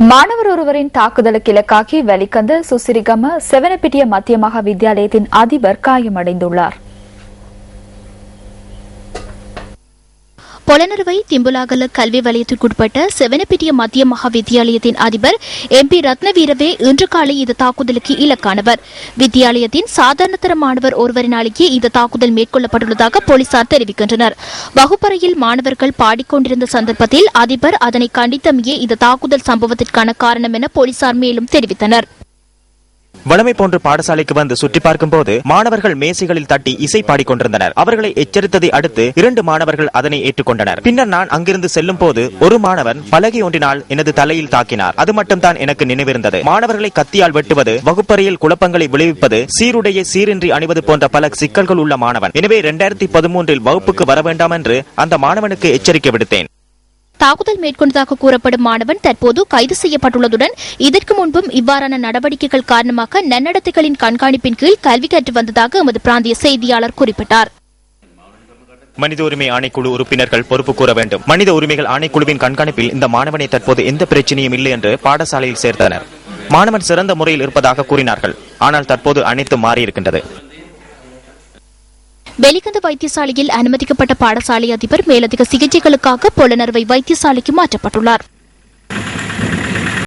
மாணவர் ஒருவரின் தாக்குதலுக்கு இலக்காகி வெலிக்கந்த சுசிரிகம செவனப்பிட்டிய மத்திய மகா வித்தியாலயத்தின் அதிபர் காயமடைந்துள்ளார். பொலனறுவை திம்புலாகல கல்வி வலயத்திற்குட்பட்ட செவனப்பிட்டிய மத்திய மகா வித்தியாலயத்தின் அதிபர் எம் பி ரத்னவீரவே இன்று காலை இந்த தாக்குதலுக்கு இலக்கானவர். வித்தியாலயத்தின் சாதாரணதர மாணவர் ஒருவரினாலேயே இந்த தாக்குதல் மேற்கொள்ளப்பட்டுள்ளதாக போலீசார் தெரிவிக்கின்றனர். வகுப்பறையில் மாணவர்கள் பாடிக்கொண்டிருந்த சந்தர்ப்பத்தில் அதிபர் அதனை கண்டித்தமையே இந்த தாக்குதல் சம்பவத்திற்கான காரணம் என போலீசார் மேலும் தெரிவித்தனர். வளமை போன்று பாடசாலைக்கு வந்து சுற்றி பார்க்கும் போது மாணவர்கள் மேசைகளில் தட்டி இசை பாடிக்கொண்டிருந்தனர். அவர்களை எச்சரித்ததை அடுத்து இரண்டு மாணவர்கள் அதனை ஏற்றுக்கொண்டனர். பின்னர் நான் அங்கிருந்து செல்லும் போது ஒரு மாணவன் பலகை ஒன்றினால் எனது தலையில் தாக்கினார். அது மட்டும்தான் எனக்கு நினைவிருந்தது. மாணவர்களை கத்தியால் வெட்டுவது வகுப்பறையில் குழப்பங்களை விளைவிப்பது சீருடைய சீரின்றி அணிவது போன்ற பல சிக்கல்கள் உள்ள மாணவன். எனவே இரண்டாயிரத்தி பதிமூன்றில் வகுப்புக்கு வர வேண்டாம் என்று அந்த மாணவனுக்கு எச்சரிக்கை விடுத்தேன். தாக்குதல் மேற்கொண்டதாக கூறப்படும் மாணவன் தற்போது கைது செய்யப்பட்டுள்ளதுடன் இதற்கு முன்பும் இவ்வாறான நடவடிக்கைகள் காரணமாக நன்னடத்தைகளின் கண்காணிப்பின் கீழ் கல்வி கற்று வந்ததாக எமது பிராந்திய செய்தியாளர் குறிப்பிட்டார். மனித உரிமை ஆணைக்குழு உறுப்பினர்கள் பொறுப்பு கூற வேண்டும். மனித உரிமைகள் ஆணைக்குழுவின் கண்காணிப்பில் இந்த மாணவனை தற்போது எந்த பிரச்சனையும் இல்லை என்று பாடசாலையில் சேர்த்தனர். மாணவன் சிறந்த முறையில் இருப்பதாக கூறினார்கள். ஆனால் தற்போது அனைத்தும் மாறியிருக்கின்றது. வெலிகந்த வைத்தியசாலையில் அனுமதிக்கப்பட்ட பாடசாலை அதிபர் மேலதிக சிகிச்சைகளுக்காக புலனர்வை வைத்தியசாலைக்கு மாற்றப்பட்டுள்ளார்.